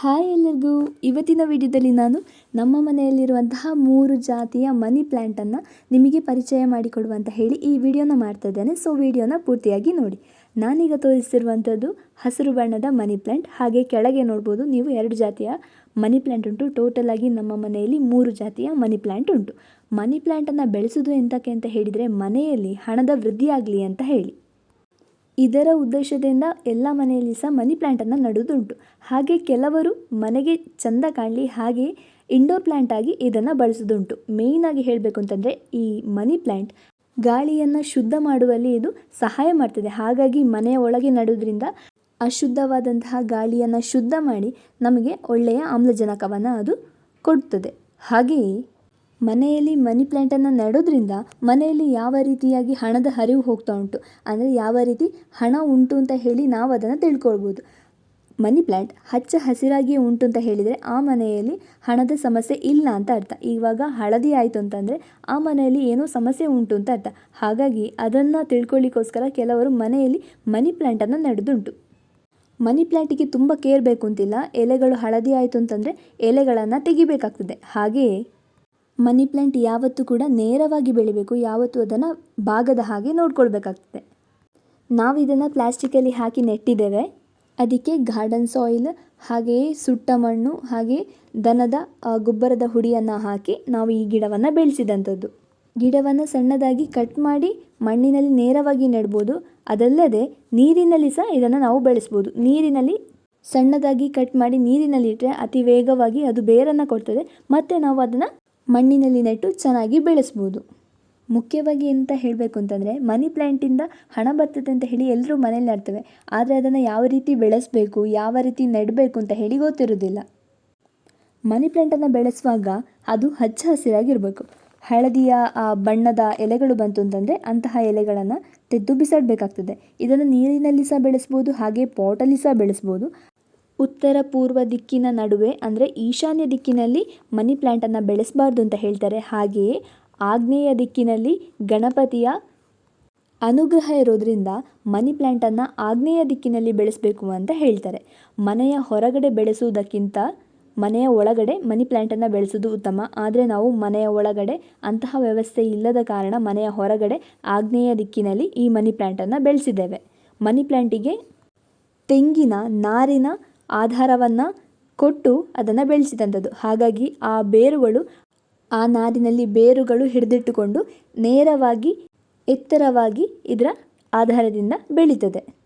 Hi ಎಲ್ಲರಿಗೂ. ಇವತ್ತಿನ ವಿಡಿಯೋದಲ್ಲಿ ನಾನು ನಮ್ಮ ಮನೆಯಲ್ಲಿರುವಂತಹ ಮೂರು ಜಾತಿಯ ಮನಿ ಪ್ಲ್ಯಾಂಟನ್ನು ನಿಮಗೆ ಪರಿಚಯ ಮಾಡಿಕೊಡುವಂತ ಹೇಳಿ ಈ ವಿಡಿಯೋನ ಮಾಡ್ತಾ ಇದ್ದೇನೆ. ಸೊ ವಿಡಿಯೋನ ಪೂರ್ತಿಯಾಗಿ ನೋಡಿ. ನಾನೀಗ ತೋರಿಸಿರುವಂಥದ್ದು ಹಸಿರು ಬಣ್ಣದ ಮನಿ ಪ್ಲ್ಯಾಂಟ್ ಹಾಗೆ ಕೆಳಗೆ ನೋಡ್ಬೋದು ನೀವು ಎರಡು ಜಾತಿಯ ಮನಿ ಪ್ಲ್ಯಾಂಟ್ ಉಂಟು. ಟೋಟಲ್ ಆಗಿ ನಮ್ಮ ಮನೆಯಲ್ಲಿ ಮೂರು ಜಾತಿಯ ಮನಿ ಪ್ಲ್ಯಾಂಟ್ ಉಂಟು. ಮನಿ ಪ್ಲ್ಯಾಂಟನ್ನು ಬೆಳೆಸೋದು ಎಂತಕ್ಕೆ ಅಂತ ಹೇಳಿದರೆ ಮನೆಯಲ್ಲಿ ಹಣದ ವೃದ್ಧಿಯಾಗಲಿ ಅಂತ ಹೇಳಿ. ಇದರ ಉದ್ದೇಶದಿಂದ ಎಲ್ಲ ಮನೆಯಲ್ಲಿ ಸಹ ಮನಿ ಪ್ಲ್ಯಾಂಟನ್ನು ನಡುವುದುಂಟು ಹಾಗೆ ಕೆಲವರು ಮನೆಗೆ ಚಂದ ಕಾಣಲಿ, ಹಾಗೆ ಇಂಡೋರ್ ಪ್ಲ್ಯಾಂಟ್ ಆಗಿ ಇದನ್ನು ಬಳಸೋದುಂಟು. ಮೇಯ್ನಾಗಿ ಹೇಳಬೇಕು ಅಂತಂದರೆ ಈ ಮನಿ ಪ್ಲ್ಯಾಂಟ್ ಗಾಳಿಯನ್ನು ಶುದ್ಧ ಮಾಡುವಲ್ಲಿ ಇದು ಸಹಾಯ ಮಾಡ್ತದೆ. ಹಾಗಾಗಿ ಮನೆಯ ಒಳಗೆ ನಡುವುದರಿಂದ ಅಶುದ್ಧವಾದಂತಹ ಗಾಳಿಯನ್ನು ಶುದ್ಧ ಮಾಡಿ ನಮಗೆ ಒಳ್ಳೆಯ ಆಮ್ಲಜನಕವನ್ನು ಅದು ಕೊಡ್ತದೆ. ಹಾಗೆಯೇ ಮನೆಯಲ್ಲಿ ಮನಿ ಪ್ಲ್ಯಾಂಟನ್ನು ನೆಡೋದ್ರಿಂದ ಮನೆಯಲ್ಲಿ ಯಾವ ರೀತಿಯಾಗಿ ಹಣದ ಹರಿವು ಹೋಗ್ತಾ ಉಂಟು? ಅಂದರೆ ಯಾವ ರೀತಿ ಹಣ ಉಂಟು ಅಂತ ಹೇಳಿ ನಾವು ಅದನ್ನು ತಿಳ್ಕೊಳ್ಬೋದು. ಮನಿ ಪ್ಲ್ಯಾಂಟ್ ಹಚ್ಚ ಹಸಿರಾಗಿಯೇ ಉಂಟು ಅಂತ ಹೇಳಿದರೆ ಆ ಮನೆಯಲ್ಲಿ ಹಣದ ಸಮಸ್ಯೆ ಇಲ್ಲ ಅಂತ ಅರ್ಥ. ಇವಾಗ ಹಳದಿ ಆಯಿತು ಅಂತಂದರೆ ಆ ಮನೆಯಲ್ಲಿ ಏನೋ ಸಮಸ್ಯೆ ಉಂಟು ಅಂತ ಅರ್ಥ. ಹಾಗಾಗಿ ಅದನ್ನು ತಿಳ್ಕೊಳ್ಳಿಕ್ಕೋಸ್ಕರ ಕೆಲವರು ಮನೆಯಲ್ಲಿ ಮನಿ ಪ್ಲ್ಯಾಂಟನ್ನು ನೆಡೋದುಂಟು. ಮನಿ ಪ್ಲ್ಯಾಂಟಿಗೆ ತುಂಬ ಕೇರ್ ಬೇಕು ಅಂತಿಲ್ಲ. ಎಲೆಗಳು ಹಳದಿ ಆಯಿತು ಅಂತಂದರೆ ಎಲೆಗಳನ್ನು ತೆಗಿಬೇಕಾಗ್ತದೆ. ಹಾಗೆಯೇ ಮನಿ ಪ್ಲ್ಯಾಂಟ್ ಯಾವತ್ತೂ ಕೂಡ ನೇರವಾಗಿ ಬೆಳಿಬೇಕು, ಯಾವತ್ತೂ ಅದನ್ನು ಬಾಗದ ಹಾಗೆ ನೋಡ್ಕೊಳ್ಬೇಕಾಗ್ತದೆ. ನಾವು ಇದನ್ನು ಪ್ಲಾಸ್ಟಿಕಲ್ಲಿ ಹಾಕಿ ನೆಟ್ಟಿದ್ದೇವೆ. ಅದಕ್ಕೆ ಗಾರ್ಡನ್ ಸಾಯಿಲ್ ಹಾಗೆಯೇ ಸುಟ್ಟ ಮಣ್ಣು, ಹಾಗೆ ದನದ ಗೊಬ್ಬರದ ಹುಡಿಯನ್ನು ಹಾಕಿ ನಾವು ಈ ಗಿಡವನ್ನು ಬೆಳೆಸಿದಂಥದ್ದು. ಗಿಡವನ್ನು ಸಣ್ಣದಾಗಿ ಕಟ್ ಮಾಡಿ ಮಣ್ಣಿನಲ್ಲಿ ನೇರವಾಗಿ ನೆಡ್ಬೋದು. ಅದಲ್ಲದೆ ನೀರಿನಲ್ಲಿ ಸಹ ಇದನ್ನು ನಾವು ಬೆಳೆಸ್ಬೋದು. ನೀರಿನಲ್ಲಿ ಸಣ್ಣದಾಗಿ ಕಟ್ ಮಾಡಿ ನೀರಿನಲ್ಲಿ ಇಟ್ಟರೆ ಅತಿ ವೇಗವಾಗಿ ಅದು ಬೇರನ್ನು ಕೊಡ್ತದೆ. ಮತ್ತು ನಾವು ಅದನ್ನು ಮಣ್ಣಿನಲ್ಲಿ ನೆಟ್ಟು ಚೆನ್ನಾಗಿ ಬೆಳೆಸ್ಬೋದು. ಮುಖ್ಯವಾಗಿ ಎಂತ ಹೇಳಬೇಕು ಅಂತಂದರೆ, ಮನಿ ಪ್ಲ್ಯಾಂಟಿಂದ ಹಣ ಬರ್ತದೆ ಅಂತ ಹೇಳಿ ಎಲ್ಲರೂ ಮನೇಲಿ ನೆಡ್ತೇವೆ ಆದರೆ ಅದನ್ನು ಯಾವ ರೀತಿ ಬೆಳೆಸಬೇಕು, ಯಾವ ರೀತಿ ನೆಡಬೇಕು ಅಂತ ಹೇಳಿ ಗೊತ್ತಿರೋದಿಲ್ಲ ಮನಿ ಪ್ಲ್ಯಾಂಟನ್ನು ಬೆಳೆಸುವಾಗ ಅದು ಹಚ್ಚ ಹಸಿರಾಗಿರಬೇಕು. ಹಳದಿಯ ಬಣ್ಣದ ಎಲೆಗಳು ಬಂತು ಅಂತಂದರೆ ಅಂತಹ ಎಲೆಗಳನ್ನು ತೆದ್ದು ಬಿಸಾಡಬೇಕಾಗ್ತದೆ. ಇದನ್ನು ನೀರಿನಲ್ಲಿ ಸಹ ಬೆಳೆಸ್ಬೋದು, ಹಾಗೆ ಪಾಟಲ್ಲಿ ಸಹ ಬೆಳೆಸ್ಬೋದು. ಉತ್ತರ ಪೂರ್ವ ದಿಕ್ಕಿನ ನಡುವೆ, ಅಂದರೆ ಈಶಾನ್ಯ ದಿಕ್ಕಿನಲ್ಲಿ ಮನಿ ಪ್ಲ್ಯಾಂಟನ್ನು ಬೆಳೆಸಬಾರ್ದು ಅಂತ ಹೇಳ್ತಾರೆ. ಹಾಗೆಯೇ ಆಗ್ನೇಯ ದಿಕ್ಕಿನಲ್ಲಿ ಗಣಪತಿಯ ಅನುಗ್ರಹ ಇರೋದರಿಂದ ಮನಿ ಪ್ಲ್ಯಾಂಟನ್ನು ಆಗ್ನೇಯ ದಿಕ್ಕಿನಲ್ಲಿ ಬೆಳೆಸಬೇಕು ಅಂತ ಹೇಳ್ತಾರೆ. ಮನೆಯ ಹೊರಗಡೆ ಬೆಳೆಸುವುದಕ್ಕಿಂತ ಮನೆಯ ಒಳಗಡೆ ಮನಿ ಪ್ಲ್ಯಾಂಟನ್ನು ಬೆಳೆಸೋದು ಉತ್ತಮ. ಆದರೆ ನಾವು ಮನೆಯ ಒಳಗಡೆ ಅಂತಹ ವ್ಯವಸ್ಥೆ ಇಲ್ಲದ ಕಾರಣ ಮನೆಯ ಹೊರಗಡೆ ಆಗ್ನೇಯ ದಿಕ್ಕಿನಲ್ಲಿ ಈ ಮನಿ ಪ್ಲ್ಯಾಂಟನ್ನು ಬೆಳೆಸಿದ್ದೇವೆ. ಮನಿ ಪ್ಲ್ಯಾಂಟಿಗೆ ತೆಂಗಿನ, ನಾರಿನ ಆಧಾರವನ್ನು ಕೊಟ್ಟು ಅದನ್ನು ಬೆಳೆಸಿದಂಥದ್ದು. ಹಾಗಾಗಿ ಆ ಬೇರುಗಳು, ಆ ನಾರಿನಲ್ಲಿ ಬೇರುಗಳು ಹಿಡಿದಿಟ್ಟುಕೊಂಡು ನೇರವಾಗಿ, ಎತ್ತರವಾಗಿ ಇದರ ಆಧಾರದಿಂದ ಬೆಳೀತದೆ.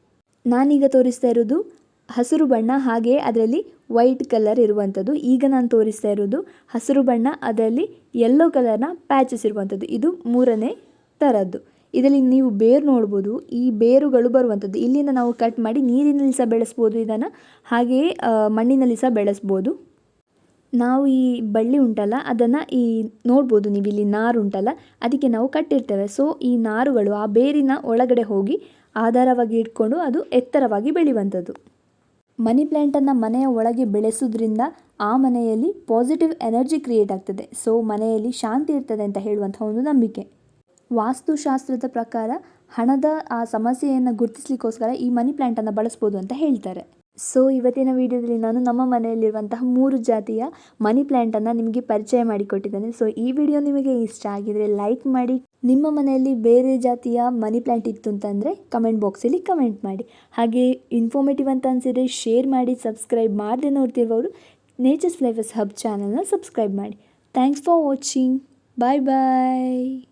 ನಾನೀಗ ತೋರಿಸ್ತಾ ಇರೋದು ಹಸಿರು ಬಣ್ಣ, ಹಾಗೆಯೇ ಅದರಲ್ಲಿ ವೈಟ್ ಕಲರ್ ಇರುವಂಥದ್ದು. ಈಗ ನಾನು ತೋರಿಸ್ತಾ ಇರೋದು ಹಸಿರು ಬಣ್ಣ, ಅದರಲ್ಲಿ ಯೆಲ್ಲೋ ಕಲರ್ನ ಪ್ಯಾಚಸ್ ಇರುವಂಥದ್ದು. ಇದು ಮೂರನೇ ಥರದ್ದು ಇದರಲ್ಲಿ ನೀವು ಬೇರು ನೋಡ್ಬೋದು, ಈ ಬೇರುಗಳು ಬರುವಂಥದ್ದು. ಇಲ್ಲಿಂದ ನಾವು ಕಟ್ ಮಾಡಿ ನೀರಿನಲ್ಲಿ ಸಹ ಬೆಳೆಸ್ಬೋದು ಇದನ್ನು. ಹಾಗೆಯೇ ಮಣ್ಣಿನಲ್ಲಿ ಸಹ ಬೆಳೆಸ್ಬೋದು. ನಾವು ಈ ಬಳ್ಳಿ ಉಂಟಲ್ಲ, ಅದನ್ನು ಈ ನೋಡ್ಬೋದು ನೀವು, ಇಲ್ಲಿ ನಾರು ಉಂಟಲ್ಲ, ಅದಕ್ಕೆ ನಾವು ಕಟ್ಟಿರ್ತೇವೆ. ಸೊ ಈ ನಾರುಗಳು ಆ ಬೇರಿನ ಒಳಗಡೆ ಹೋಗಿ ಆಧಾರವಾಗಿ ಇಟ್ಕೊಂಡು ಅದು ಎತ್ತರವಾಗಿ ಬೆಳೆಯುವಂಥದ್ದು. ಮನಿ ಪ್ಲ್ಯಾಂಟನ್ನು ಮನೆಯ ಒಳಗೆ ಬೆಳೆಸೋದ್ರಿಂದ ಆ ಮನೆಯಲ್ಲಿ ಪಾಸಿಟಿವ್ ಎನರ್ಜಿ ಕ್ರಿಯೇಟ್ ಆಗ್ತದೆ. ಸೊ ಮನೆಯಲ್ಲಿ ಶಾಂತಿ ಇರ್ತದೆ ಅಂತ ಹೇಳುವಂಥ ಒಂದು ನಂಬಿಕೆ. ವಾಸ್ತುಶಾಸ್ತ್ರದ ಪ್ರಕಾರ ಹಣದ ಆ ಸಮಸ್ಯೆಯನ್ನು ಗುರುತಿಸ್ಲಿಕ್ಕೋಸ್ಕರ ಈ ಮನಿ ಪ್ಲ್ಯಾಂಟನ್ನು ಬಳಸ್ಬೋದು ಅಂತ ಹೇಳ್ತಾರೆ. ಸೊ ಇವತ್ತಿನ ವಿಡಿಯೋದಲ್ಲಿ ನಾನು ನಮ್ಮ ಮನೆಯಲ್ಲಿರುವಂತಹ ಮೂರು ಜಾತಿಯ ಮನಿ ಪ್ಲ್ಯಾಂಟನ್ನು ನಿಮಗೆ ಪರಿಚಯ ಮಾಡಿಕೊಟ್ಟಿದ್ದೇನೆ. ಸೊ ಈ ವಿಡಿಯೋ ನಿಮಗೆ ಇಷ್ಟ ಆಗಿದರೆ ಲೈಕ್ ಮಾಡಿ, ನಿಮ್ಮ ಮನೆಯಲ್ಲಿ ಬೇರೆ ಜಾತಿಯ ಮನಿ ಪ್ಲ್ಯಾಂಟ್ ಇತ್ತು ಅಂತಂದರೆ ಕಮೆಂಟ್ ಬಾಕ್ಸಲ್ಲಿ ಕಮೆಂಟ್ ಮಾಡಿ. ಹಾಗೆ ಇನ್ಫಾರ್ಮೇಟಿವ್ ಅಂತ ಅನಿಸಿದರೆ ಶೇರ್ ಮಾಡಿ ಸಬ್ಸ್ಕ್ರೈಬ್ ಮಾಡದೆ ನೋಡ್ತಿರೋರು ನೇಚರ್ಸ್ ಫ್ಲೇವರ್ಸ್ ಹಬ್ ಚಾನಲ್ನ ಸಬ್ಸ್ಕ್ರೈಬ್ ಮಾಡಿ. Thanks for watching bye bye